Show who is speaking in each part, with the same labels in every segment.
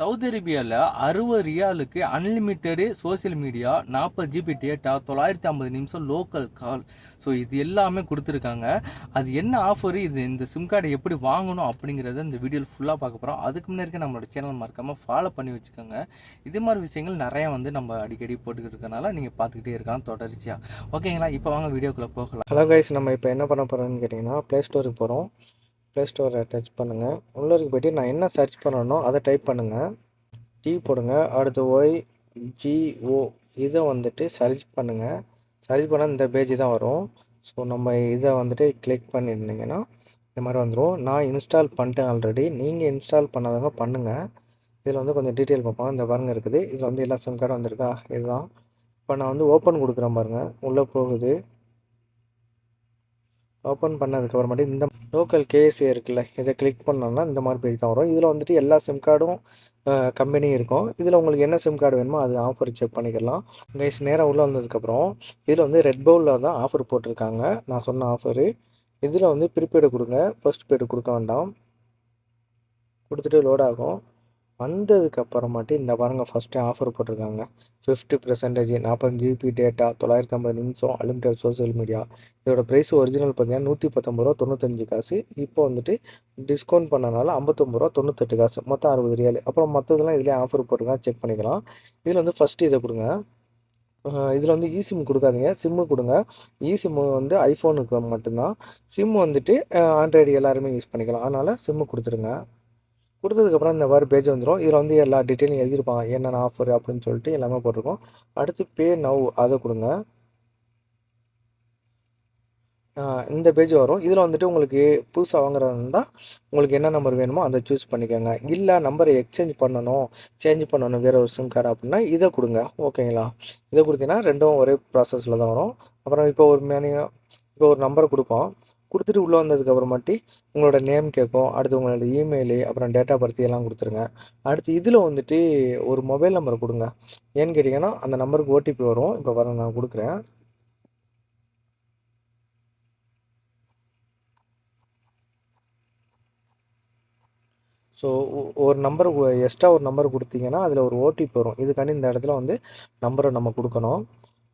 Speaker 1: Saudi அரேபியாவில் அறுபது ரியாலுக்கு அன்லிமிட்டெடு சோஷியல் மீடியா நாற்பது ஜிபி டேட்டா தொள்ளாயிரத்தி ஐம்பது நிமிஷம் லோக்கல் கால் ஸோ இது எல்லாமே கொடுத்துருக்காங்க. அது என்ன ஆஃபர் இது இந்த சிம் கார்டை எப்படி வாங்கணும் அப்படிங்கிறத இந்த வீடியோவில் ஃபுல்லாக பார்க்க போகிறோம் அதுக்கு முன்னாடி நம்மளோட சேனல் மறக்காமல் ஃபாலோ பண்ணி வச்சுக்கோங்க. இது மாதிரி விஷயங்கள் நிறையா வந்து நம்ம அடிக்கடி போட்டுக்கிட்டு இருக்கனால நீங்கள் பார்த்துக்கிட்டே இருக்கலாம் தொடர்ச்சியாக ஓகேங்களா இப்போ வாங்க வீடியோக்குள்ளே போகலாம்.
Speaker 2: ஹலோ கைஸ் நம்ம இப்போ என்ன பண்ண போகிறோம்னு கேட்டிங்கன்னா ப்ளே ஸ்டோருக்கு போகிறோம் ப்ளே ஸ்டோரை டச் பண்ணுங்கள் உள்ளருக்கு போய்ட்டு நான் என்ன சர்ச் பண்ணனோ அதை டைப் பண்ணுங்கள் டி போடுங்க. அடுத்து ஒய் ஜிஓ இதை வந்துட்டு சர்ச் பண்ணுங்கள் சர்ச் பண்ணால் இந்த பேஜ் தான் வரும். ஸோ நம்ம இதை வந்துட்டு கிளிக் பண்ணியிருந்தீங்கன்னா இந்த மாதிரி வந்துடும் நான் இன்ஸ்டால் பண்ணிட்டேன் ஆல்ரெடி நீங்கள் இன்ஸ்டால் பண்ணாதவங்க பண்ணுங்கள் இதில் வந்து கொஞ்சம் டீட்டெயில் பார்ப்போம் இந்த பாருங்க இருக்குது. இதில் வந்து எல்லா சிம் கார்டும் வந்திருக்கா? இதுதான். இப்போ நான் வந்து ஓப்பன் கொடுக்குறேன் பாருங்கள் உள்ளே போகுது. ஓப்பன் பண்ணதுக்கு அப்புறமேட்டு இந்த லோக்கல் கேஎஸ்ஏ இருக்குல்ல இதை கிளிக் பண்ணோம்னா இந்த மாதிரி பேஜ் தான் வரும். இதில் வந்துட்டு எல்லா சிம் கார்டும் கம்பெனியும் இருக்கும். இதில் உங்களுக்கு என்ன சிம் கார்டு வேணுமோ அது ஆஃபர் செக் பண்ணிக்கலாம். கைஸ் நேராக உள்ளே வந்ததுக்கப்புறம் இதில் வந்து ரெட் பவுலில் தான் ஆஃபர் போட்டிருக்காங்க. நான் சொன்ன ஆஃபரு இதில் வந்து ப்ரீபெய்டு கொடுங்க. ஃபர்ஸ்ட் பெய்டு கொடுக்க வேண்டாம். கொடுத்துட்டு லோட் ஆகும். வந்ததுக்கு அப்புறமாட்டி இந்த பாருங்கள் ஃபஸ்ட்டு ஆஃபர் போட்டிருக்காங்க. ஃபிஃப்டி பர்சன்டேஜ் நாற்பது ஜிபி டேட்டா தொள்ளாயிரத்தி ஐம்பது நிமிஷம் அன்லிமிட்டட் சோஷியல் மீடியா இதோட ப்ரைஸ் ஒரிஜினல் பார்த்தீங்கன்னா நூற்றி பத்தொம்பது ரூபா தொண்ணூத்தஞ்சு காசு. இப்போ வந்துட்டு டிஸ்கவுண்ட் பண்ணனால ஐம்பத்தொம்பது ரூபா தொண்ணூத்தெட்டு காசு. மொத்தம் அறுபது ரியால். அப்புறம் மற்றதெல்லாம் இதிலே ஆஃபர் போட்டிருக்காங்க செக் பண்ணிக்கலாம். இதில் வந்து ஃபஸ்ட்டு இதை கொடுங்க. இதில் வந்து இ சிம் கொடுக்காதீங்க. சிம்மு கொடுங்க. இ சிம்மு வந்து ஐஃபோனுக்கு மட்டும்தான். சிம் வந்துட்டு ஆண்ட்ராய்டு எல்லாருமே யூஸ் பண்ணிக்கலாம். அதனால் சிம்மு கொடுத்துருங்க. கொடுத்ததுக்கப்புறம் இந்த மாதிரி பேஜ் வந்துடும் இதில் வந்து எல்லா டீட்டெயிலும் எழுதியிருப்பாங்க. என்னென்ன ஆஃபர் அப்படின்னு சொல்லிட்டு எல்லாமே போட்டிருக்கோம். அடுத்து பே நவ் அதை கொடுங்க. இந்த பேஜ் வரும். இதில் வந்துட்டு உங்களுக்கு புதுசாக வாங்குறதா இருந்தால் உங்களுக்கு என்ன நம்பர் வேணுமோ அதை சூஸ் பண்ணிக்கோங்க. இல்லை நம்பரை எக்ஸ்சேஞ்ச் பண்ணணும். சேஞ்ச் பண்ணணும் வேறு ஒரு சிம் கார்டு அப்படின்னா இதை கொடுங்க. ஓகேங்களா இதை கொடுத்தீங்கன்னா ரெண்டும் ஒரே ப்ராசஸில் தான் வரும். அப்புறம் இப்போ ஒரு மேனியோ இப்போ ஒரு நம்பர் கொடுப்போம். கொடுத்துட்டு உள்ளே வந்ததுக்கு அப்புறமாட்டி உங்களோட நேம் கேட்கும் அடுத்து உங்களோட இமெயிலு அப்புறம் டேட்டா பர்த்தி எல்லாம் கொடுத்துருங்க. அடுத்து இதில் வந்துட்டு ஒரு மொபைல் நம்பர் கொடுங்க. ஏன்னு கேட்டிங்கன்னா அந்த நம்பருக்கு ஓடிபி வரும். இப்போ வர நான் கொடுக்குறேன். ஸோ ஒரு நம்பர் எக்ஸ்ட்ரா ஒரு நம்பர் கொடுத்தீங்கன்னா அதில் ஒரு ஓடிபி வரும். இதுக்காண்டி இந்த இடத்துல வந்து நம்பரை நம்ம கொடுக்கணும்.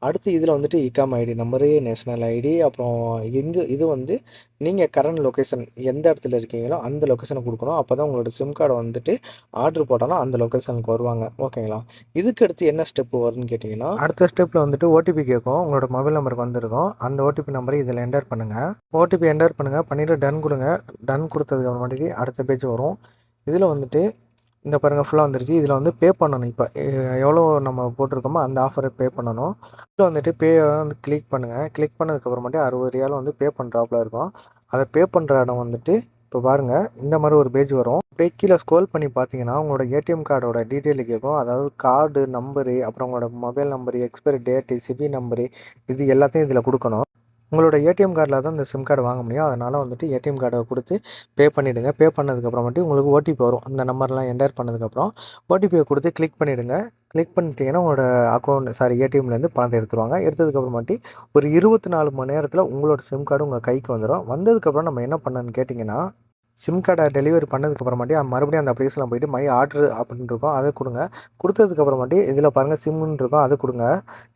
Speaker 2: அடுத்து இதில் வந்துட்டு இகாம் ஐடி நம்பரு நேஷ்னல் ஐடி அப்புறம் எங்கே இது வந்து நீங்கள் கரண்ட் லொக்கேஷன் எந்த இடத்துல இருக்கீங்களோ அந்த லொக்கேஷனை கொடுக்கணும். அப்போ தான் உங்களோட சிம் கார்டை வந்துட்டு ஆர்டர் போட்டாலும் அந்த லொக்கேஷனுக்கு வருவாங்க. ஓகேங்களா இதுக்கு அடுத்து என்ன ஸ்டெப் வரும்னு கேட்டிங்கன்னா அடுத்த ஸ்டெப்பில் வந்துட்டு ஓடிபி கேட்கும். உங்களோட மொபைல் நம்பருக்கு வந்திருக்கும். அந்த ஓடிபி நம்பரை இதில் என்டர் பண்ணுங்கள் ஓடிபி என்டர் பண்ணுங்கள் பண்ணிவிட்டு டன் கொடுங்க. டன் கொடுத்ததுக்கு அப்புறமாட்டி அடுத்த பேஜ் வரும். இதில் வந்துட்டு இந்த பாருங்கள் ஃபுல்லாக வந்துருச்சு. இதில் வந்து பே பண்ணணும். இப்போ எவ்வளோ நம்ம போட்டிருக்கோமோ அந்த ஆஃபரை பே பண்ணணும். இப்போ வந்துட்டு பே வந்து கிளிக் பண்ணுங்கள் கிளிக் பண்ணதுக்கப்புறமேட்டு அறுபது ரியால் வந்து பே பண்ணுறாப்புல இருக்கும். அதை பே பண்ணுற இடம் வந்துட்டு இப்போ பாருங்கள் இந்த மாதிரி ஒரு பேஜ் வரும். அப்படியே கீழே ஸ்க்ரோல் பண்ணி பார்த்தீங்கன்னா உங்களோட ஏடிஎம் கார்டோட டீட்டெயில் கேட்கும் அதாவது கார்டு நம்பரு அப்புறம் உங்களோட mobile number expiry date CVV number இது எல்லாத்தையும் இதில் கொடுக்கணும். உங்களோட ஏடிஎம் கார்டில் தான் இந்த சிம் கார்டு வாங்க முடியும். அதனால் வந்துட்டு ஏடிஎம் கார்டை கொடுத்து பே பண்ணிவிடுங்க பே பண்ணதுக்கப்புறமேட்டு உங்களுக்கு ஓடிபி வரும். அந்த நம்பர்லாம் என்டர் பண்ணதுக்கப்புறம் ஓடிபியை கொடுத்து கிளிக் பண்ணிவிடுங்க கிளிக் பண்ணிட்டீங்கன்னா உங்களோட அக்கௌண்ட் சாரி ஏடிஎம்லேருந்து பணத்தை எடுத்துருவாங்க. எடுத்ததுக்கப்புறமாட்டி ஒரு இருபத்தி நாலு மணி நேரத்தில் உங்களோட சிம் கார்டு உங்கள் கைக்கு வந்துடும் வந்ததுக்கப்புறம் நம்ம என்ன பண்ணணும்னு கேட்டிங்கன்னா சிம் கார்டை டெலிவரி பண்ணதுக்கப்புறமாட்டி மறுபடியும் அந்த அப்ளிகேஷனில் போய்ட்டு மை ஆர்டர் அப்படின்னு இருக்கும் அதை கொடுங்க. கொடுத்ததுக்கப்புறமாட்டி இதில் பாருங்கள் சிம்முன்னு இருக்கும் அதை கொடுங்க.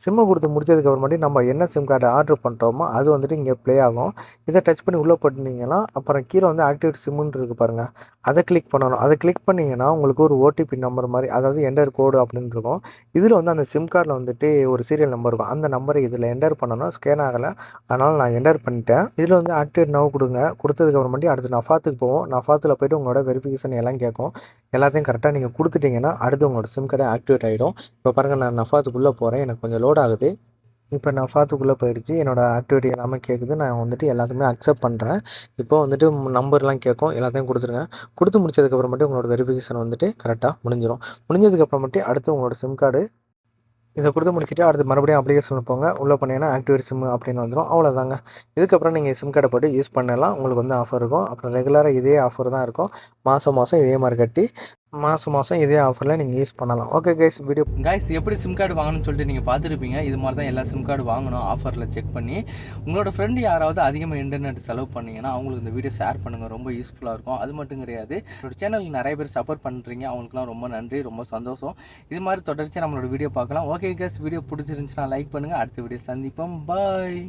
Speaker 2: சிம்மை கொடுத்து முடிச்சதுக்கப்புறமாட்டி நம்ம என்ன சிம் கார்டை ஆர்டர் பண்ணுறோமோ அது வந்துட்டு இங்கே ப்ளே ஆகும். இதை டச் பண்ணி உள்ளே போட்டிங்கன்னா அப்புறம் கீழே வந்து ஆக்டிவேட் சிம்முன்னு இருக்குது பாருங்கள் அதை கிளிக் பண்ணணும். அதை கிளிக் பண்ணிங்கன்னா உங்களுக்கு ஒரு ஓடிபி நம்பர் மாதிரி அதாவது என்டர் கோடு அப்படின்னு இருக்கும் இதில் வந்து அந்த சிம் கார்டில் வந்துட்டு ஒரு சீரியல் நம்பர் இருக்கும். அந்த நம்பரை இதில் என்டர் பண்ணணும். ஸ்கேன் ஆகலை. அதனால் நான் என்டர் பண்ணிட்டேன். இதில் வந்து ஆக்டிவேட் நவ் கொடுங்க. கொடுத்ததுக்கப்புறமாட்டி அடுத்து நஃபாத்துக்கு போவோம் நஃபாத்தில் போய்ட்டு உங்களோட வெரிஃபிகேஷன் எல்லாம் கேட்கும். எல்லாத்தையும் கரெக்டாக நீங்கள் கொடுத்துட்டீங்கன்னா அடுத்து உங்களோட சிம் கார்டு ஆக்டிவேட் ஆகிடும் இப்போ பாருங்கள் நான் நஃபாத்துக்குள்ளே போகிறேன் எனக்கு கொஞ்சம் லோட் ஆகுது. இப்போ ஃபாத்துக்குள்ளே போயிடுச்சு. என்னோடய ஆக்டிவிட்டி எல்லாமே கேட்குது நான் வந்துட்டு எல்லாத்தையுமே அக்செப்ட் பண்ணுறேன் இப்போ வந்துட்டு நம்பர்லாம் கேட்கும். எல்லாத்தையும் கொடுத்துருங்க. கொடுத்து முடிச்சதுக்கப்புறமேட்டு உங்களோட வெரிஃபிகேஷன் வந்துட்டு கரெக்டாக முடிஞ்சிடும் முடிஞ்சதுக்கப்புறம் மட்டும் அடுத்து உங்களோட சிம் கார்டு இதை கொடுத்து முடிச்சுட்டு அடுத்து மறுபடியும் அப்ளிகேஷன் போங்க. உள்ளே பண்ணீங்கன்னா ஆக்டிவேட் சிம் அப்படின்னு வந்துடும் அவ்வளோதாங்க இதுக்கப்புறம் நீங்கள் சிம் கார்டை போட்டு யூஸ் பண்ணலாம். உங்களுக்கு வந்து ஆஃபர் இருக்கும். அப்புறம் ரெகுலராக இதே ஆஃபர் தான் இருக்கும். மாதம் மாதம் இதே மாதிரி கட்டி மாதம் மாதம் இதே ஆஃபரில் நீங்கள் யூஸ் பண்ணலாம். ஓகே கைஸ் வீடியோ
Speaker 1: கைஸ் எப்படி சிம் கார்டு வாங்கணும்னு சொல்லிட்டு நீங்கள் பார்த்துருப்பீங்க. இது மாதிரி தான் எல்லா சிம் கார்டு வாங்கணும் ஆஃபரில் செக் பண்ணி. உங்களோட ஃப்ரெண்டு யாராவது அதிகமாக இன்டர்நெட் செலவு பண்ணிங்கன்னா அவங்களுக்கு இந்த வீடியோ ஷேர் பண்ணுங்கள் ரொம்ப யூஸ்ஃபுல்லாக இருக்கும். அது மட்டும் கிடையாது. என்னோட சேனலுக்கு நிறைய பேர் சப்போர்ட் பண்ணுறீங்க அவங்களுக்குலாம் ரொம்ப நன்றி ரொம்ப சந்தோஷம். இது மாதிரி தொடர்ச்சியாக நம்மளோட வீடியோ பார்க்கலாம். ஓகே கைஸ் வீடியோ பிடிச்சிருந்துச்சுன்னா லைக் பண்ணுங்கள் அடுத்த வீடியோ சந்திப்போம். பாய்